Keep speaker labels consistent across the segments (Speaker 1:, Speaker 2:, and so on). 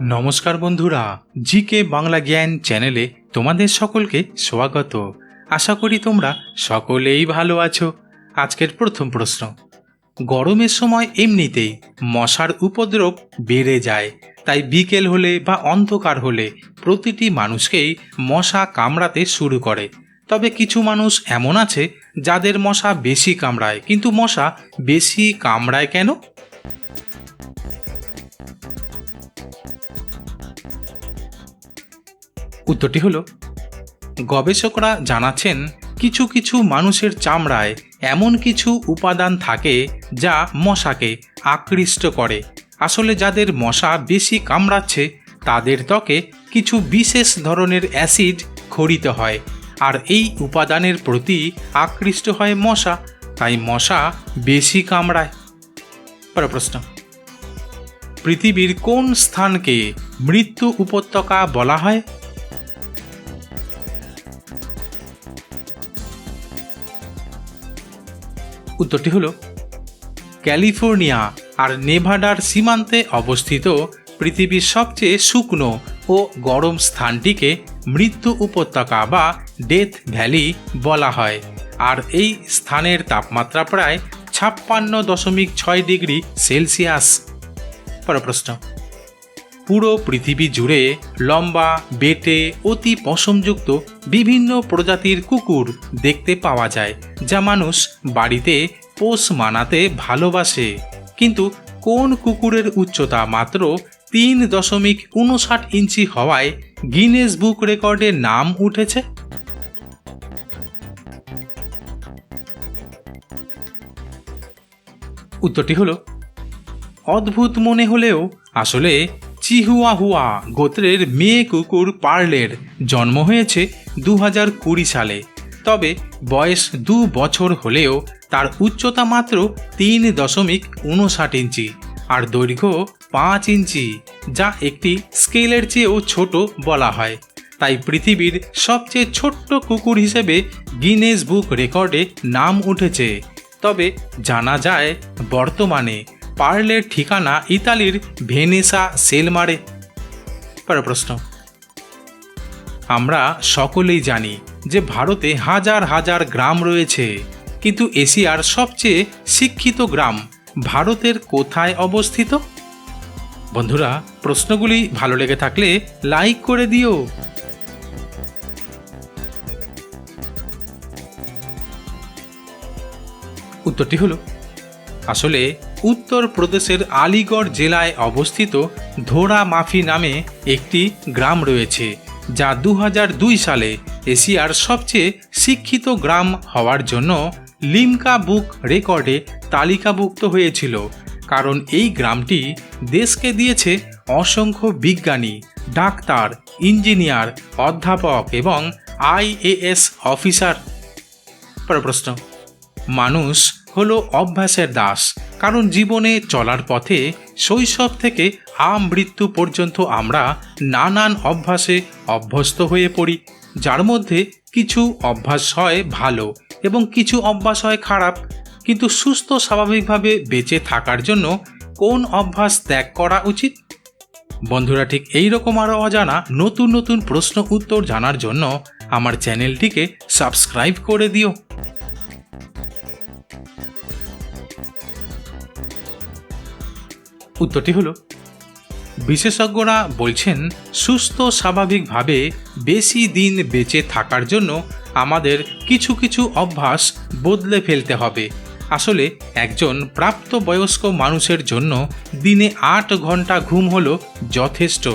Speaker 1: নমস্কার বন্ধুরা জি কে বাংলা জ্ঞান চ্যানেলে তোমাদের সকলকে স্বাগত। আশা করি তোমরা সকলেই ভালো আছো। আজকের প্রথম প্রশ্ন, গরমের সময় এমনিতেই মশার উপদ্রব বেড়ে যায়, তাই বিকেল হলে বা অন্ধকার হলে প্রতিটি মানুষকেই মশা কামড়াতে শুরু করে। তবে কিছু মানুষ এমন আছে যাদের মশা বেশি কামড়ায়, কিন্তু মশা বেশি কামড়ায় কেন? উত্তরটি হলো, গবেষকরা জানাচ্ছেন, কিছু কিছু মানুষের চামড়ায় এমন কিছু উপাদান থাকে যা মশাকে আকৃষ্ট করে। আসলে যাদের মশা বেশি কামড়াচ্ছে, তাদের ত্বকে কিছু বিশেষ ধরনের অ্যাসিড খরিত হয়, আর এই উপাদানের প্রতি আকৃষ্ট হয় মশা, তাই মশা বেশি কামড়ায়। পরের প্রশ্ন। পৃথিবীর কোন স্থানকে মৃত্যু উপত্যকা বলা হয়? উত্তরটি হল, ক্যালিফোর্নিয়া আর নেভাডার সীমান্তে অবস্থিত পৃথিবীর সবচেয়ে শুকনো ও গরম স্থানটিকে মৃত্যু উপত্যকা বা ডেথ ভ্যালি বলা হয়। আর এই স্থানের তাপমাত্রা প্রায় ছাপ্পান্ন দশমিক ছয় ডিগ্রি সেলসিয়াস। পরের প্রশ্ন পুরো পৃথিবী জুড়ে লম্বা, বেটে, অতি পশমযুক্ত বিভিন্ন প্রজাতির কুকুর দেখতে পাওয়া যায়, যা মানুষ বাড়িতে পোষ মানাতে ভালোবাসে। কিন্তু কোন কুকুরের উচ্চতা মাত্র তিন দশমিক উনষাট ইঞ্চি হওয়ায় গিনেস বুক রেকর্ডে নাম উঠেছে? উত্তরটি হলো, অদ্ভুত মনে হলেও আসলে চিহুয়াহুয়া গোত্রের মেয়ে কুকুর পার্লের জন্ম হয়েছে দু হাজার কুড়ি সালে। তবে বয়স দু বছর হলেও তার উচ্চতা মাত্র তিন দশমিক উনষাট ইঞ্চি আর দৈর্ঘ্য পাঁচ ইঞ্চি, যা একটি স্কেলের চেয়েও ছোট বলা হয়। তাই পৃথিবীর সবচেয়ে ছোট্ট কুকুর হিসেবে গিনেস বুক রেকর্ডে নাম উঠেছে। তবে জানা যায়, বর্তমানে পার্লের ঠিকানা ইতালির ভেনেসা সেলমারে পরের প্রশ্ন। আমরা সকলেই জানি যে ভারতে হাজার হাজার গ্রাম রয়েছে, কিন্তু এশিয়ার সবচেয়ে শিক্ষিত গ্রাম ভারতের কোথায় অবস্থিত? বন্ধুরা, প্রশ্নগুলি ভালো লেগে থাকলে লাইক করে দিও। উত্তরটি হলো, আসলে উত্তরপ্রদেশের আলিগড় জেলায় অবস্থিত ধোরা মাফি নামে একটি গ্রাম রয়েছে, যা দু হাজার দুই সালে এশিয়ার সবচেয়ে শিক্ষিত গ্রাম হওয়ার জন্য লিমকা বুক রেকর্ডে তালিকাভুক্ত হয়েছিল, কারণ এই গ্রামটি দেশকে দিয়েছে অসংখ্য বিজ্ঞানী, ডাক্তার, ইঞ্জিনিয়ার, অধ্যাপক এবং আইএএস অফিসার। প্রশ্ন, মানুষ হলো অভ্যাসের দাস, কারণ জীবনে চলার পথে শৈশব থেকে আম মৃত্যু পর্যন্ত আমরা নানান অভ্যাসে অভ্যস্ত হয়ে পড়ি, যার মধ্যে কিছু অভ্যাস হয় ভালো এবং কিছু অভ্যাস হয় খারাপ। কিন্তু সুস্থ স্বাভাবিকভাবে বেঁচে থাকার জন্য কোন অভ্যাস ত্যাগ করা উচিত? বন্ধুরা, ঠিক এই রকম আরও অজানা নতুন নতুন প্রশ্ন উত্তর জানার জন্য আমার চ্যানেলটিকে সাবস্ক্রাইব করে দিও। উত্তরটি হলো, বিশেষজ্ঞরা বলছেন, সুস্থ স্বাভাবিকভাবে বেশি দিন বেঁচে থাকার জন্য আমাদের কিছু কিছু অভ্যাস বদলে ফেলতে হবে। আসলে একজন প্রাপ্তবয়স্ক মানুষের জন্য দিনে আট ঘণ্টা ঘুম হলো যথেষ্ট।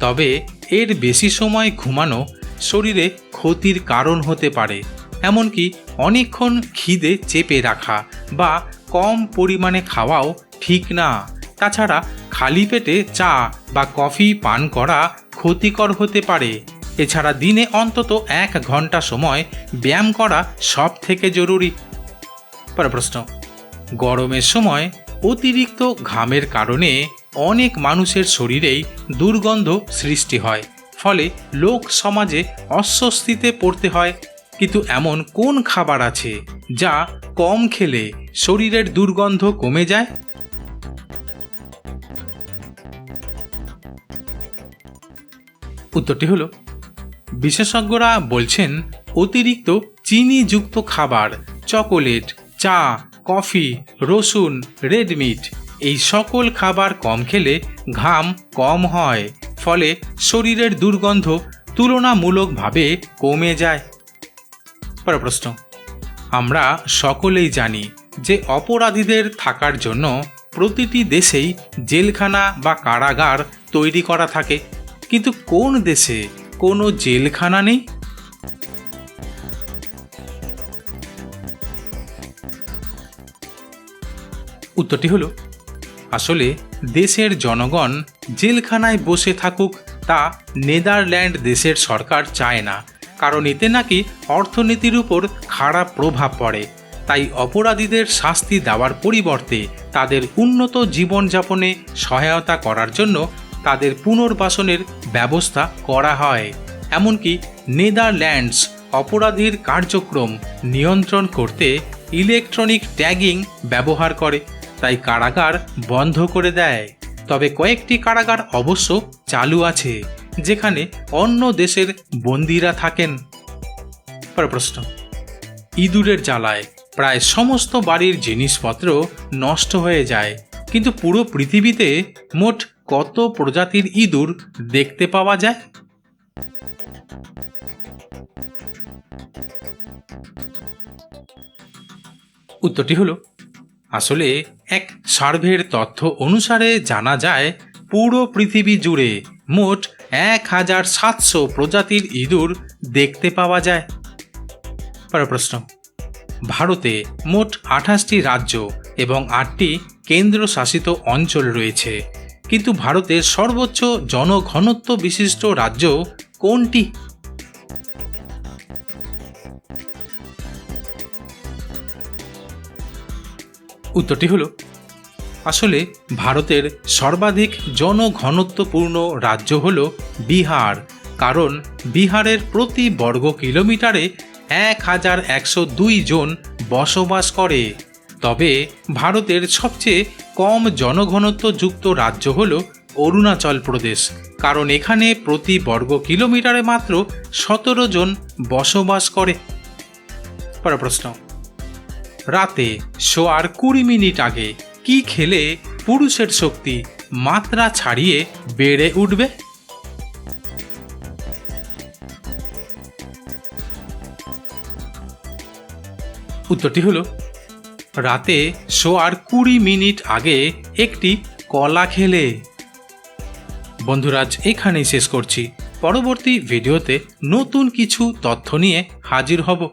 Speaker 1: তবে এর বেশি সময় ঘুমানো শরীরে ক্ষতির কারণ হতে পারে। এমনকি অনেকক্ষণ খিদে চেপে রাখা বা কম পরিমাণে খাওয়াও ঠিক না। তাছাড়া খালি পেটে চা বা কফি পান করা ক্ষতিকর হতে পারে। এছাড়া দিনে অন্তত এক ঘণ্টা সময় ব্যায়াম করা সব থেকে জরুরি। পরের প্রশ্ন। গরমের সময় অতিরিক্ত ঘামের কারণে অনেক মানুষের শরীরেই দুর্গন্ধ সৃষ্টি হয়, ফলে লোক সমাজে অস্বস্তিতে পড়তে হয়। কিন্তু এমন কোন খাবার আছে যা কম খেলে শরীরের দুর্গন্ধ কমে যায়? উত্তরটি হলো, বিশেষজ্ঞরা বলছেন অতিরিক্ত চিনিযুক্ত খাবার, চকোলেট, চা, কফি, রসুন, রেড মিট, এই সকল খাবার কম খেলে ঘাম কম হয়, ফলে শরীরের দুর্গন্ধ তুলনামূলকভাবে কমে যায়। পরের প্রশ্ন, আমরা সকলেই জানি যে অপরাধীদের থাকার জন্য প্রতিটি দেশেই জেলখানা বা কারাগার তৈরি করা থাকে। কিন্তু কোন দেশে কোনো জেলখানা নেই? উত্তরটি হলো, আসলে দেশের জনগণ জেলখানায় বসে থাকুক তা নেদারল্যান্ড দেশের সরকার চায় না, কারণ এতে নাকি অর্থনীতির উপর খারাপ প্রভাব পড়ে। তাই অপরাধীদের শাস্তি দেওয়ার পরিবর্তে তাদের উন্নত জীবনযাপনে সহায়তা করার জন্য তাদের পুনর্বাসনের ব্যবস্থা করা হয়। এমনকি নেদারল্যান্ডস অপরাধীর কার্যক্রম নিয়ন্ত্রণ করতে ইলেকট্রনিক ট্যাগিং ব্যবহার করে, তাই কারাগার বন্ধ করে দেয়। তবে কয়েকটি কারাগার অবশ্য চালু আছে, যেখানে অন্য দেশের বন্দিরা থাকেন। প্রশ্ন। ইঁদুরের জ্বালায় প্রায় সমস্ত বাড়ির জিনিসপত্র নষ্ট হয়ে যায়, কিন্তু পুরো পৃথিবীতে মোট কত প্রজাতির ইঁদুর দেখতে পাওয়া যায়? উত্তরটি হলো, আসলে এক সার্ভের তথ্য অনুসারে জানা যায়, পুরো পৃথিবী জুড়ে মোট এক হাজার সাতশো প্রজাতির ইঁদুর দেখতে পাওয়া যায়। পরের প্রশ্ন, ভারতে মোট আঠাশটি রাজ্য এবং আটটি কেন্দ্রশাসিত অঞ্চল রয়েছে। কিন্তু ভারতের সর্বোচ্চ জনঘনত্ব বিশিষ্ট রাজ্য কোনটি? উত্তরটি হলো, আসলে ভারতের সর্বাধিক জনঘনত্বপূর্ণ রাজ্য হল বিহার, কারণ বিহারের প্রতি বর্গ কিলোমিটারে এক হাজার একশো দুই জন বসবাস করে। তবে ভারতের সবচেয়ে কম জনঘনত্বযুক্ত রাজ্য হল অরুণাচল প্রদেশ, কারণ এখানে প্রতি বর্গ কিলোমিটারে মাত্র সতেরো জন বসবাস করে। প্রশ্ন, রাতে শোয়ার কুড়ি মিনিট আগে কি খেলে পুরুষের শক্তি মাত্রা ছাড়িয়ে বেড়ে উঠবে? উত্তরটি হলো রাতে শোয়ার কুড়ি মিনিট আগে একটি কলা খেলে। বন্ধুরাজ এখানেই শেষ করছি। পরবর্তী ভিডিওতে নতুন কিছু তথ্য নিয়ে হাজির হব।